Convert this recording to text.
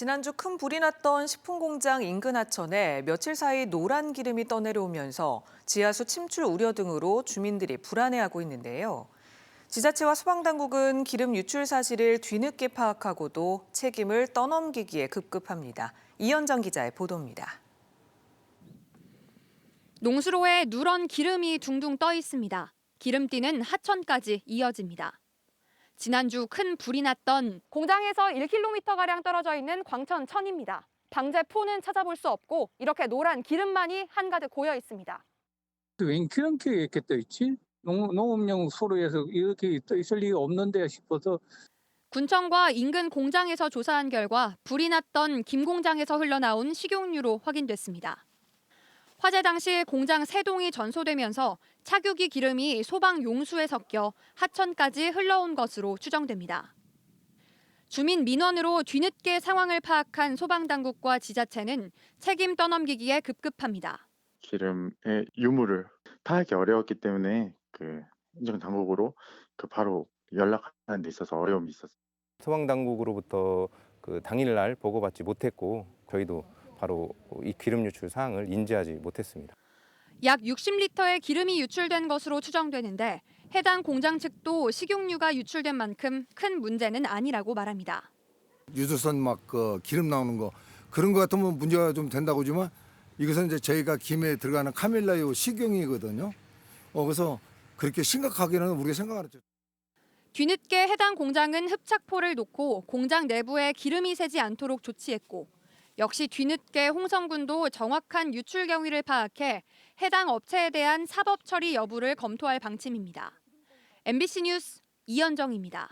지난주 큰 불이 났던 식품공장 인근 하천에 며칠 사이 노란 기름이 떠내려오면서 지하수 침출 우려 등으로 주민들이 불안해하고 있는데요. 지자체와 소방당국은 기름 유출 사실을 뒤늦게 파악하고도 책임을 떠넘기기에 급급합니다. 이현정 기자의 보도입니다. 농수로에 누런 기름이 둥둥 떠 있습니다. 기름띠는 하천까지 이어집니다. 지난주 큰 불이 났던 공장에서 1km가량 떨어져 있는 광천 천입니다. 방제 포는 찾아볼 수 없고 이렇게 노란 기름만이 한가득 고여 있습니다. 웬 기름기가 이렇게 떠 있지? 농, 농업용 소로에서 이렇게 떠 있을 리가 없는데 싶어서 군청과 인근 공장에서 조사한 결과 불이 났던 김 공장에서 흘러나온 식용유로 확인됐습니다. 화재 당시 공장 세 동이 전소되면서 차규기 기름이 소방 용수에 섞여 하천까지 흘러온 것으로 추정됩니다. 주민 민원으로 뒤늦게 상황을 파악한 소방당국과 지자체는 책임 떠넘기기에 급급합니다. 기름의 유무를 파악이 어려웠기 때문에 그 행정 당국으로 그 바로 연락하는 데 있어서 어려움이 있었어요. 소방 당국으로부터 그 당일날 보고받지 못했고 저희도 바로 이 기름 유출 사항을 인지하지 못했습니다. 약 60리터의 기름이 유출된 것으로 추정되는데 해당 공장 측도 식용유가 유출된 만큼 큰 문제는 아니라고 말합니다. 유조선 막 그 기름 나오는 거 그런 거 같으면 문제가 좀 된다고 보지만 이것은 이제 저희가 김에 들어가는 카멜라유 식용이거든요. 어 그래서 그렇게 심각하게는 우리가 생각 안 했죠. 뒤늦게 해당 공장은 흡착포를 놓고 공장 내부에 기름이 새지 않도록 조치했고 역시 뒤늦게 홍성군도 정확한 유출 경위를 파악해 해당 업체에 대한 사법 처리 여부를 검토할 방침입니다. MBC 뉴스 이현정입니다.